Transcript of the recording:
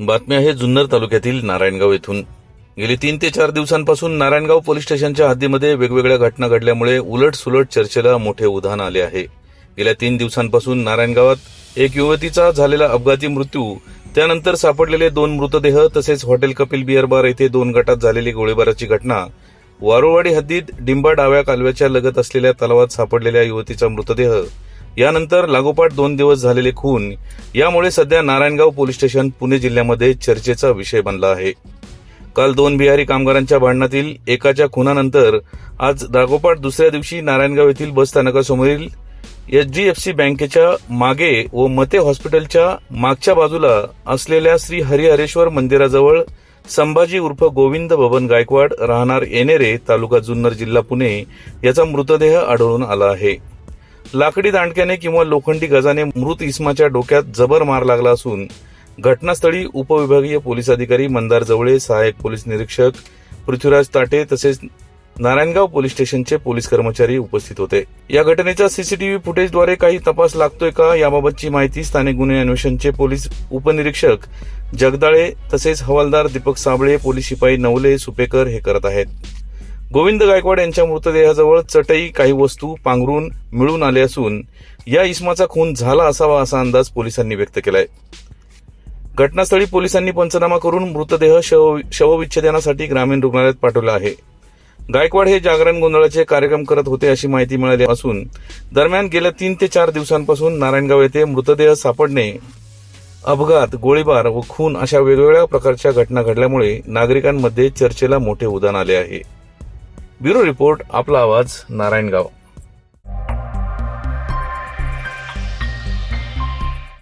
बातमी आहे जुन्नर तालुक्यातील नारायणगाव येथून. गेली तीन ते चार दिवसांपासून नारायणगाव पोलीस स्टेशनच्या हद्दीमध्ये वेगवेगळ्या घटना घडल्यामुळे उलट सुलट चर्चेला मोठे उधाण आले आहे. गेल्या तीन दिवसांपासून नारायणगावात एक युवतीचा झालेला अपघाती मृत्यू त्यानंतर सापडलेले दोन मृतदेह तसेच हॉटेल कपिल बिअर बार येथे दोन गटात झालेली गोळीबाराची घटना वारोवाडी हद्दीत डिंबा डाव्या कालव्याच्या लगत असलेल्या तलावात सापडलेल्या युवतीचा मृतदेह यानंतर लागोपाठ दोन दिवस झालेले खून. यामुळे सध्या नारायणगाव पोलीस स्टेशन पुणे जिल्ह्यामध्ये चर्चेचा विषय बनला आहे. काल दोन बिहारी कामगारांच्या भांडणातील एकाच्या खुनानंतर आज लागोपाठ दुसऱ्या दिवशी नारायणगाव येथील बस स्थानकासमोरील एचडीएफसी बँकेच्या मागे व मते हॉस्पिटलच्या मागच्या बाजूला असलेल्या श्री हरिहरेश्वर मंदिराजवळ संभाजी उर्फ गोविंद बबन गायकवाड राहणार येनेरे तालुका जुन्नर जिल्हा पुणे याचा मृतदेह आढळून आला आहे. लाकडी दांडक्याने किंवा लोखंडी गजाने मृत इस्माच्या डोक्यात जबर मार लागला असून घटनास्थळी उपविभागीय पोलीस अधिकारी मंदार जवळे सहाय्यक पोलीस निरीक्षक पृथ्वीराज ताटे तसेच नारायणगाव पोलीस स्टेशनचे पोलीस कर्मचारी उपस्थित होते. या घटनेचा सीसीटीव्ही फुटेजद्वारे काही तपास लागतोय का याबाबतची माहिती स्थानिक गुन्हे अन्वेषणचे पोलीस उपनिरीक्षक जगदाळे तसेच हवालदार दीपक साबळे पोलीस शिपाई नवले सुपेकर हे करत आहेत. गोविंद गायकवाड यांच्या मृतदेहाजवळ चटई काही वस्तू पांघरून मिळून आले असून या इस्माचा खून झाला असावा असा अंदाज पोलिसांनी व्यक्त केलाय. घटनास्थळी पोलिसांनी पंचनामा करून मृतदेह शव शवविच्छेदनासाठी ग्रामीण रुग्णालयात पाठवला आहे. गायकवाड हे जागरण गोंधळाचे कार्यक्रम करत होते अशी माहिती मिळाली असून दरम्यान गेल्या तीन ते चार दिवसांपासून नारायणगाव येथे मृतदेह सापडणे अपघात गोळीबार व खून अशा वेगवेगळ्या प्रकारच्या घटना घडल्यामुळे नागरिकांमध्ये चर्चेला मोठे उदान आले आहे. ब्युरो रिपोर्ट आपला आवाज नारायणगाव.